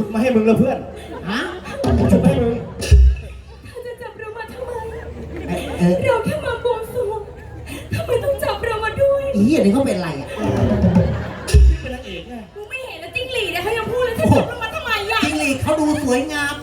ชุดมาให้มึงแล้วเพื่อน ฮะชุดมาให้มึง เธอจะจับเรามาทำไมเออเออ เราแค่มาบวงสรวงทำไมต้องจับเรามาด้วยอีอันนี้เขาเป็นอะไรอะเป็นนางเอกไงมึงไม่เห็นแล้วจิ้งหรีดเนี่ยเขายังพูดเลยจะจับเรามาทำไมอะ จิ้งหรีดเขาดูสวยงาม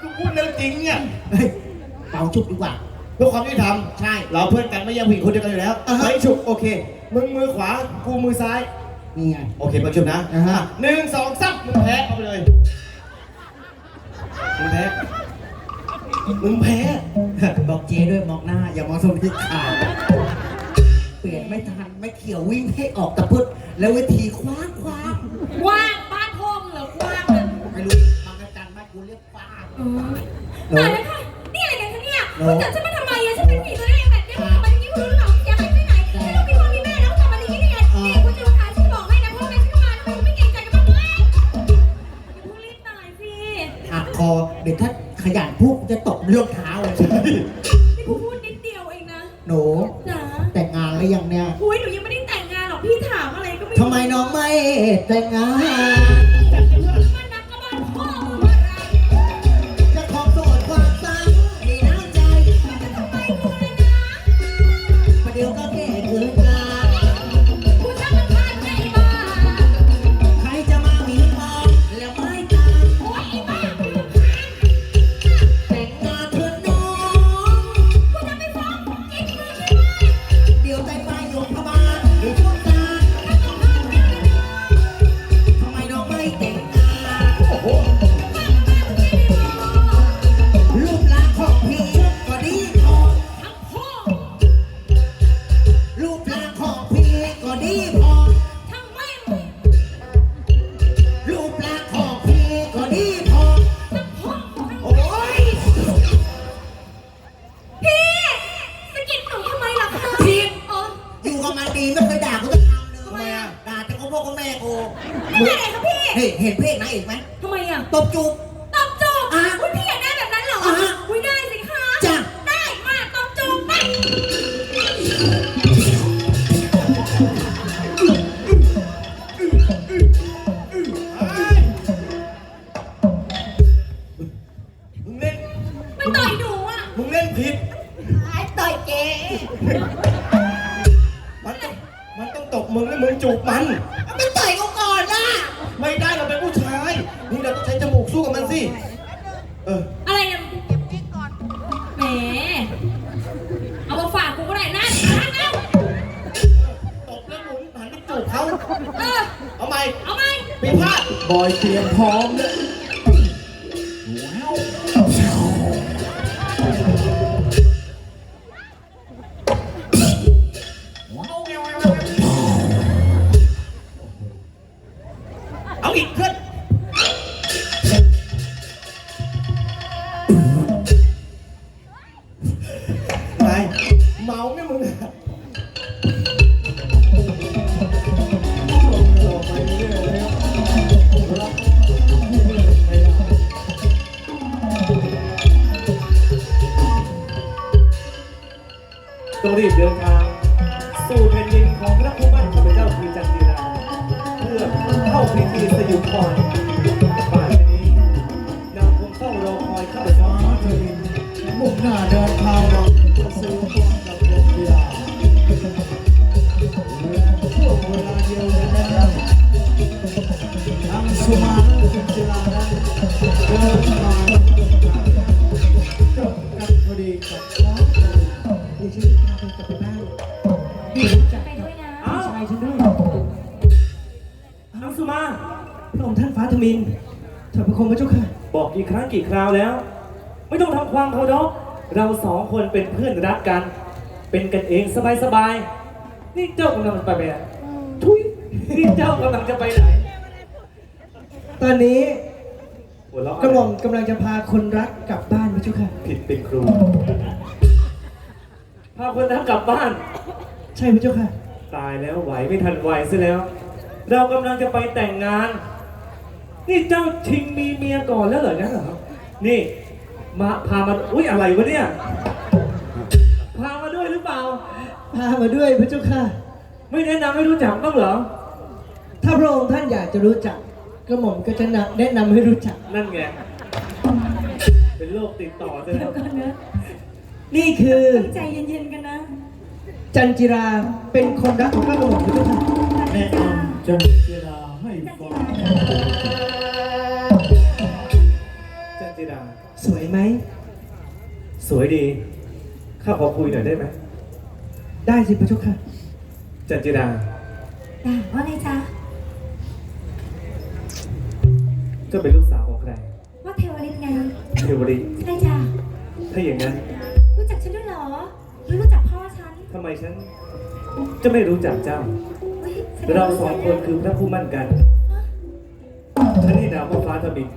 กูพูดเรื่องจริงเนี่ยเฮ้ยเป่าชุบดีกว่า เพื่อความยุติธรรมใช่ เราเพื่อนกันไม่แย่งผู้หญิงคนเดียวกันอยู่แล้วอ่าฮะ ไม่ฉุกโอเค มึงมือขวา กูมือซ้าย นี่ไง โอเคประชุมนะอ่าฮะ หนึ่งสองสามมึงแพ้เอาไปเลย มึงแพ้ มึงแพ้ บอกเจด้วยมองหน้า อย่ามองสมทิศข่าวเปลี่ยนไม่ทันไม่เขี่ยววิ่งให้ออกตะพึดแล้วเวทีคว้าง ตายแล้วค่ะ นี่อะไรกันคะเนี่ยโน้คุณจับฉันมาทำไมอะฉันเป็นผู้หญิงตัวเล็กแบบนี้ทำมาอย่างนี้คุณรู้หรือเปล่าเสียหายไปไหนฉันต้องมีพ่อมีแม่แล้วทำมาอย่างนี้ได้ไงนี่คุณจะมาขายฉันบอกให้นะพ่อแม่ฉันมาทำไมคุณไม่เกรงใจกันบ้างเลยอย่าเพิ่งรีบตายสิ หักคอเดี๋ยวถ้าขยันพูดจะตบเรื่องเท้า ก็พ่อก็แม่กูไม่ได้ครับพี่เฮ้ยเห็นเพลงนะเอกไหมทำไมอะตบจูบ ตบจูบอะอุ้ยพี่อยากได้แบบนั้นเหรออะฮะอุ้ยได้สิคะจ้ะได้มาตบจูบไปเฮ้ยมึงเล่นมันต่อยหนูอะมึงเล่นผิด ไอ้ต่อยเจ๊มันต้องมันต้องตบมึงแล้วมึงจูบมัน ไม่ได้เราเป็นผู้ชาย นี่เราต้องใช้จมูกสู้กับมันสิ เออ อะไรเนี่ยแหม เอามาฝากกูก็ได้นะนั่นเอาตบแล้วหมุนหันไปจูบเขาเออ เอาไหมเอาไหมปีพาดบอยเตรียมพร้อมเลย เอาอีกขึ้น ไปเมาไหมมึงอะต้องรีบเดินทางาพิธีสยุมพรป่านนี้นางคงเฝ้ารอคอยข้าพเจ้ามุ่งหน้าเดินทางเราจะซื้อพวงกับโรงเบียร์ช่วงเวลาเดียวกันนะครับทางสุมาณจุฬานั้นเดินทางจบกันพอดีกับน้องดิฉันพาไปกลับไปบ้านดีจักไปด้วยนะอ้าวชายฉันด้วย องค์ท่านฟ้าทมินเถิดพระคมพระเจ้าค่ะ บอกกี่ครั้งกี่คราวแล้ว ไม่ต้องทำความเคารพเราสองคนเป็นเพื่อนรักกัน เป็นกันเองสบายๆนี่เจ้ากำลังไปไหนอะทุยนี่เจ้ากำลังจะไปไหนตอนนี้หัวเราะกระหม่อมกำลังจะพาคนรักกลับบ้านพระเจ้าค่ะ ผิดเป็นครู พาคนรักกลับบ้าน ใช่พระเจ้าค่ะ ตายแล้วไหวไม่ทันไหวซะแล้ว เรากำลังจะไปแต่งงาน นี่เจ้าชิงมีเมียก่อนแล้วเหรองั้นเหรอนี่ มาพามาอุ้ยอะไรวะเนี่ย พามาด้วยหรือเปล่า พามาด้วยพระเจ้าค่ะ ไม่แนะนำให้รู้จักบ้างเหรอ ถ้าพระองค์ท่านอยากจะรู้จักกระหม่อมก็จะแนะนำให้รู้จัก นั่นไง เป็นโรคติดต่อใช่ไหมเดี๋ยวก่อนนะนี่คือตั้งใจเย็นๆกันนะจันจิราเป็นคนรักของพระกระหม่อมพระเจ้าค่ะ แนะนำจันเวลาให้ฟัง วยดี ข้าขอคุยหน่อยได้ไหม ได้สิพระเจ้าค่ะ จันจิดา ด่าว่าไงจ๊ะ เจ้าเป็นลูกสาวของใครว่าเทวฤทธิ์ไง เทวรีใช่จ้ะ ถ้าอย่างนั้นรู้จักฉันด้วยเหรอหรือรู้จักพ่อฉันทำไมฉัน จะไม่รู้จักเจ้าเฮ้ยแดเราว่สองคนคือพระผู้มั่นกัน ฉันนี่นามว่าฟ้าทบิน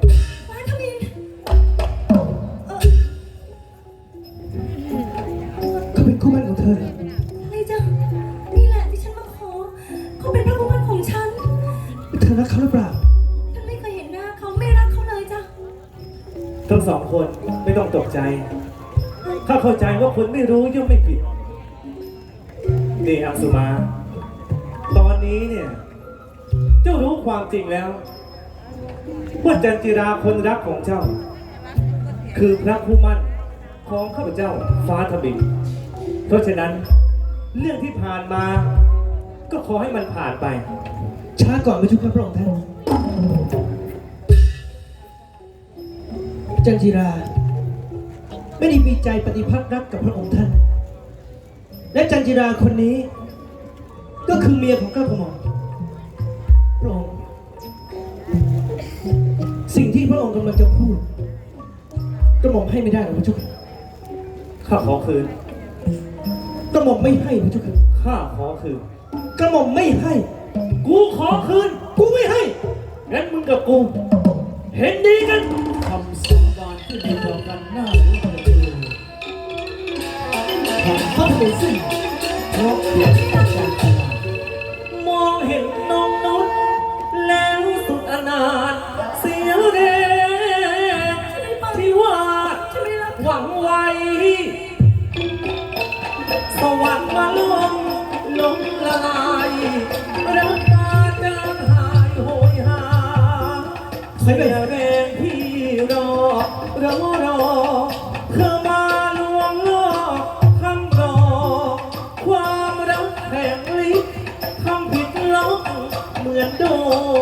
เธอรักเขาหรือเปล่า ฉันไม่เคยเห็นหน้าเขาไม่รักเขาเลยจ้ะทั้งสองคนไม่ต้องตกใจ ถ้าเข้าใจว่าคนไม่รู้ย่อมไม่ผิด นี่อังสุมา ตอนนี้เนี่ย เจ้ารู้ความจริงแล้ว ว่าจันจิราคนรักของเจ้า คือพระผู้มั่นของข้าพเจ้าฟ้าทบินเพราะฉะนั้นเรื่องที่ผ่านมา ก็ขอให้มันผ่านไป ช้าก่อนพระเจ้าค่ะพระองค์ท่านจันจิรา ไม่ได้มีใจปฏิพัทธ์รักกับพระองค์ท่าน และจันจิราคนนี้ ก็คือเมียของเก้ากระหม่อมพระองค์สิ่งที่พระองค์กำลังจะพูดกระหม่อมให้ไม่ได้หรอกพระเจ้าค่ะข้าขอคืนกระหม่อมไม่ให้พระเจ้าค่ะข้าขอคืนกระหม่อมไม่ให้ กูขอคืน กูไม่ให้ งั้นมึงกับกู เห็นดีกัน คำสาบานที่มีต่อกันหน้ารู้กันเลยทำเข้าไปสิ้นเพราะเพียงจันทรามองเห็นน้องนุชแล้วสุดอนาถเสียแรงที่ว่าหวังไว้ สวรรค์มาลงลงละลายรัก เสีเป็นยแรงที่รอรอรอเธอมาลวงล่อคำรอ ความรักแห่งลิขทำผิดล้องเหมือนโด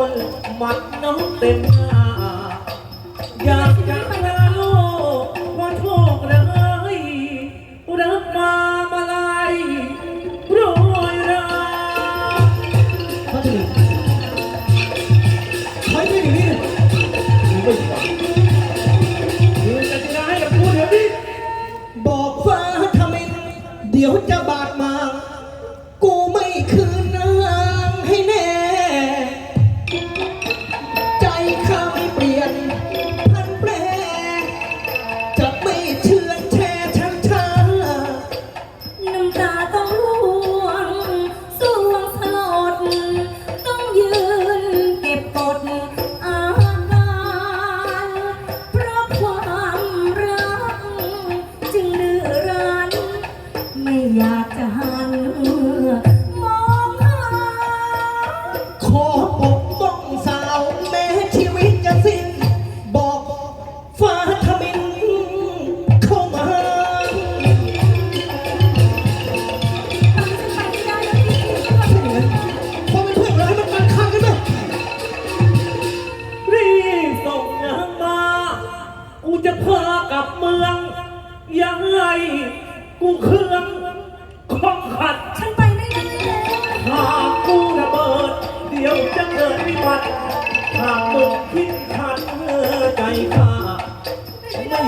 นหมัดน้องเต็มหน้าอยากจะลา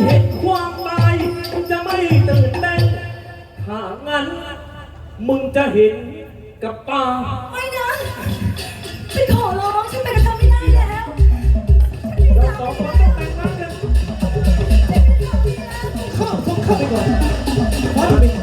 เห็นความตาย จะไม่ตื่นเต้นถ้างั้น มึงจะเห็นกับตาไม่นะฉันขอร้อง ฉันไปกับเธอไม่ได้แล้วเราสองคนต้องแต่งงานกันเข้าต้องเข้าไปก่อนฟ้าทมินนี่มึง